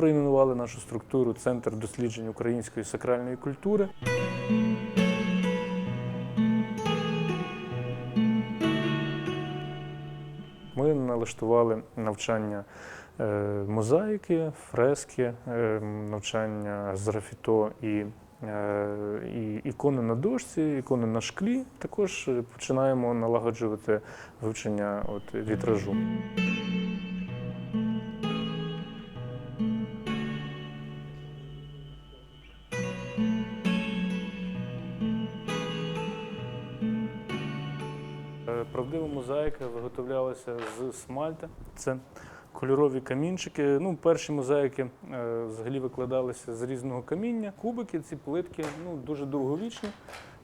проіменували нашу структуру Центр досліджень української сакральної культури. Ми налаштували навчання е, мозаїки, фрески, е, навчання з графіто і, е, і ікони на дошці, ікони на шклі. Також починаємо налагоджувати вивчення от, вітражу. Правдива мозаїка виготовлялася з смальта. Це кольорові камінчики. Ну, перші мозаїки е, взагалі викладалися з різного каміння. Кубики, ці плитки ну, дуже довговічні.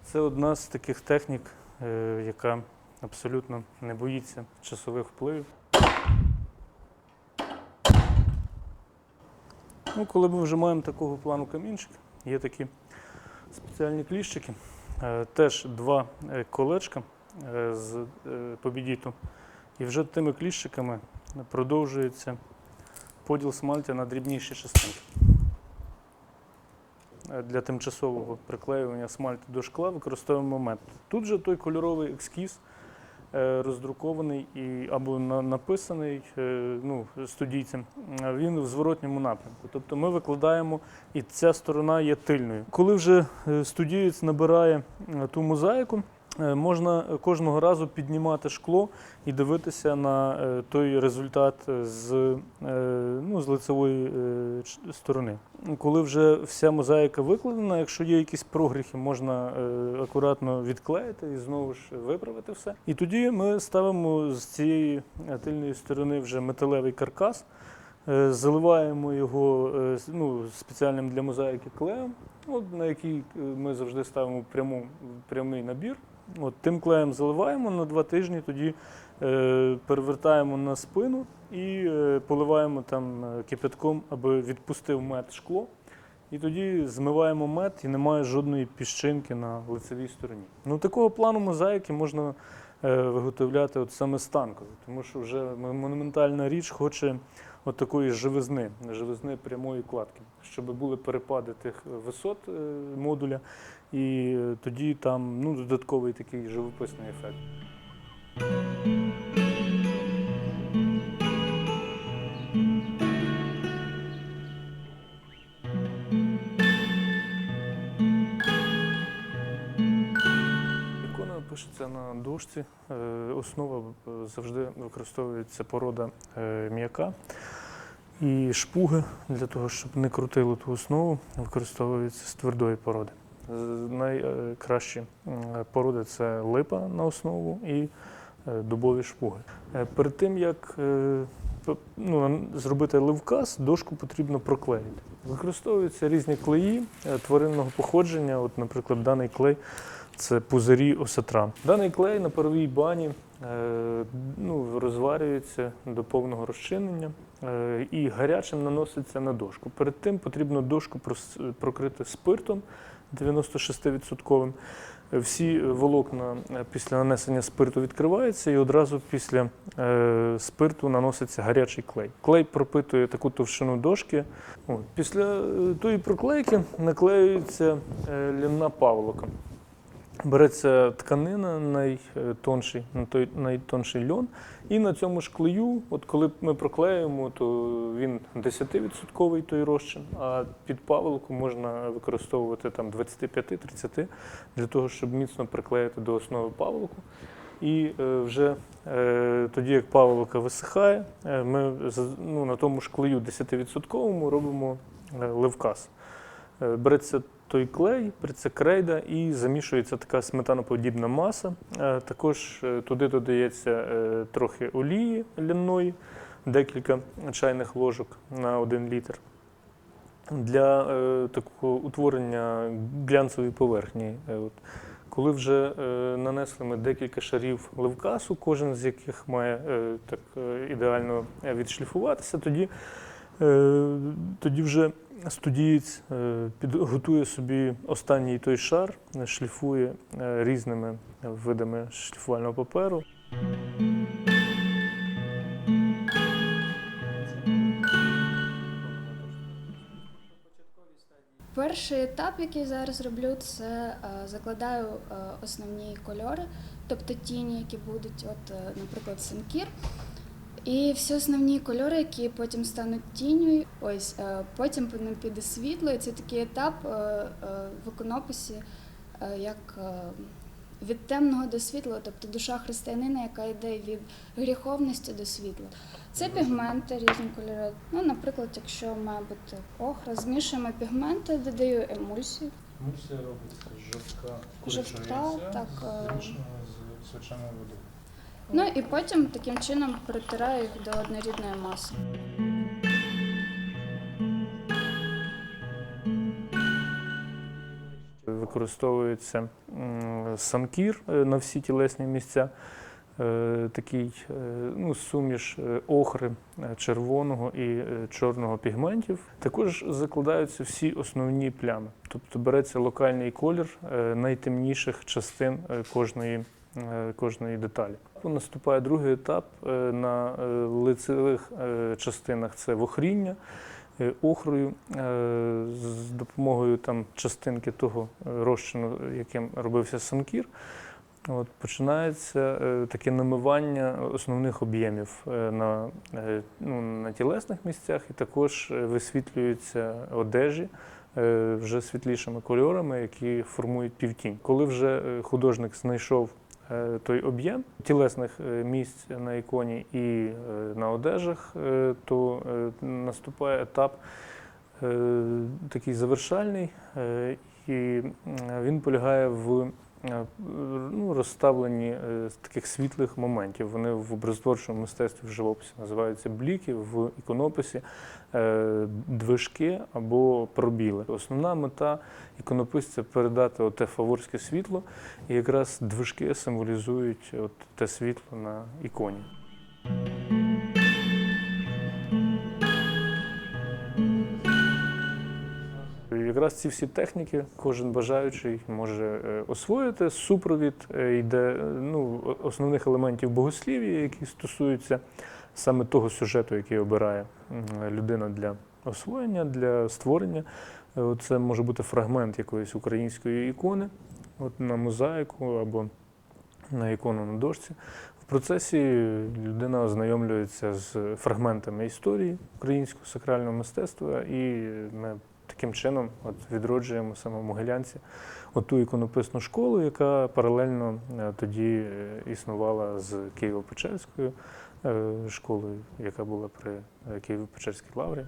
Це одна з таких технік, е, яка абсолютно не боїться часових впливів. Ну, коли ми вже маємо такого плану камінчик, є такі спеціальні кліщики. Е, Теж два е, колечка з е, побідіту. І вже тими кліщиками продовжується поділ смальтя на дрібніші частинки. Е, Для тимчасового приклеювання смальту до шкла використовуємо метод. Тут же той кольоровий ескіз е, роздрукований і або написаний е, ну, студійцем, е, він в зворотньому напрямку. Тобто ми викладаємо, і ця сторона є тильною. Коли вже е, студієць набирає е, ту мозаїку, е, можна кожного разу піднімати шкло і дивитися на е, той результат з, е, ну, з лицевої е, сторони. Коли вже вся мозаїка викладена, якщо є якісь прогріхи, можна е, акуратно відклеїти і знову ж виправити все. І тоді ми ставимо з цієї е, тильної сторони вже металевий каркас. Е, Заливаємо його е, ну, спеціальним для мозаїки клеєм, от, на який е, ми завжди ставимо пряму, прямий набір. От, тим клеєм заливаємо на два тижні, тоді е, перевертаємо на спину і е, поливаємо там е, кипятком, аби відпустив мед шкло. І тоді змиваємо мед і немає жодної піщинки на лицевій стороні. Ну, такого плану мозаїки можна е, виготовляти от саме станково, тому що вже монументальна річ хоче от такої живизни, живизни прямої кладки, щоб були перепади тих висот е, модуля, і е, тоді там ну, додатковий такий живописний ефект. Пишеться на дошці. Е, Основа е, завжди використовується порода е, м'яка. І шпуги для того, щоб не крутило ту основу, використовуються з твердої породи. Найкращі породи це липа на основу і е, дубові шпуги. Е, Перед тим як е, ну, зробити ливкас, дошку потрібно проклеїти. Використовуються різні клеї тваринного походження. От, наприклад, даний клей це пузирі осетра. Даний клей на паровій бані ну, розварюється до повного розчинення і гарячим наноситься на дошку. Перед тим потрібно дошку прокрити спиртом 96%. Всі волокна е, після нанесення спирту відкриваються і одразу після е, спирту наноситься гарячий клей. Клей пропитує таку товщину дошки. Після е, тої проклейки наклеюється е, лінна павлока. Береться тканина, найтонший, найтонший льон, і на цьому ж клею, от коли ми проклеюємо, то він 10% той розчин, а під паволоку можна використовувати там 25-30 для того, щоб міцно приклеїти до основи паволоку. І е, вже е, тоді, як паволока висихає, е, ми ну, на тому ж клею 10% робимо ливкас. Е, Береться той клей, береться крейда і замішується така сметаноподібна маса. Е, Також е, туди додається е, трохи олії ляної, декілька чайних ложок на 1 літр. Для такого утворення глянцевої поверхні. От. Коли вже нанесли ми декілька шарів ливкасу, кожен з яких має так ідеально відшліфуватися, тоді, тоді вже студієць е, підготує собі останній той шар, шліфує е, різними видами шліфувального паперу. Перший етап, який зараз роблю, це е, закладаю основні кольори, тобто тіні, які будуть, от, наприклад, синкір. І всі основні кольори, які потім стануть тінню, ось е, потім по ним піде світло. І це такий етап е, е, в іконописі, як від темного до світлого, тобто душа християнина, яка йде від гріховності до світла. Це пігменти різні кольори. Ну, наприклад, якщо має бути охра, змішуємо пігменти, додаю емульсію. Мусія робиться жовтка, Жовтка, так, змішана з свяченою водою. Ну і потім таким чином перетираю їх до однорідної маси. Використовується санкір е, на всі тілесні місця. Е, Такий е, ну, суміш охри червоного і чорного пігментів. Також закладаються всі основні плями. Тобто береться локальний колір найтемніших частин кожної, кожної деталі. Наступає другий етап е, на е, лицевих е, частинах це вохріння е, охрою е, з допомогою там частинки того е, розчину, яким робився санкір. От, починається е, таке намивання основних об'ємів е, на, е, ну, на тілесних місцях, і також е, висвітлюються одежі е, вже світлішими кольорами, які формують півтінь. Коли вже е, художник знайшов е, той об'єм тілесних е, місць на іконі і е, на одежах, е, то е, наступає етап е, такий завершальний, е, і він полягає в е, ну, розставленні е, таких світлих моментів. Вони в образотворчому мистецтві в живописі називаються бліки, в іконописі е, движки або пробіли. Основна мета іконописця передати те фаворське світло, і якраз движки символізують от те світло на іконі. Якраз ці всі техніки кожен бажаючий може е, освоїти. Супровід е, йде е, ну, основних елементів богослів'я, які стосуються саме того сюжету, який обирає людина для освоєння, для створення. Це може бути фрагмент якоїсь української ікони, от на мозаїку або на ікону на дошці. В процесі людина ознайомлюється з фрагментами історії українського сакрального мистецтва, і ми таким чином от відроджуємо саме в Могилянці оту іконописну школу, яка паралельно е, тоді е, існувала з Києво-Печерською е, школою, яка була при Києво-Печерській лаврі.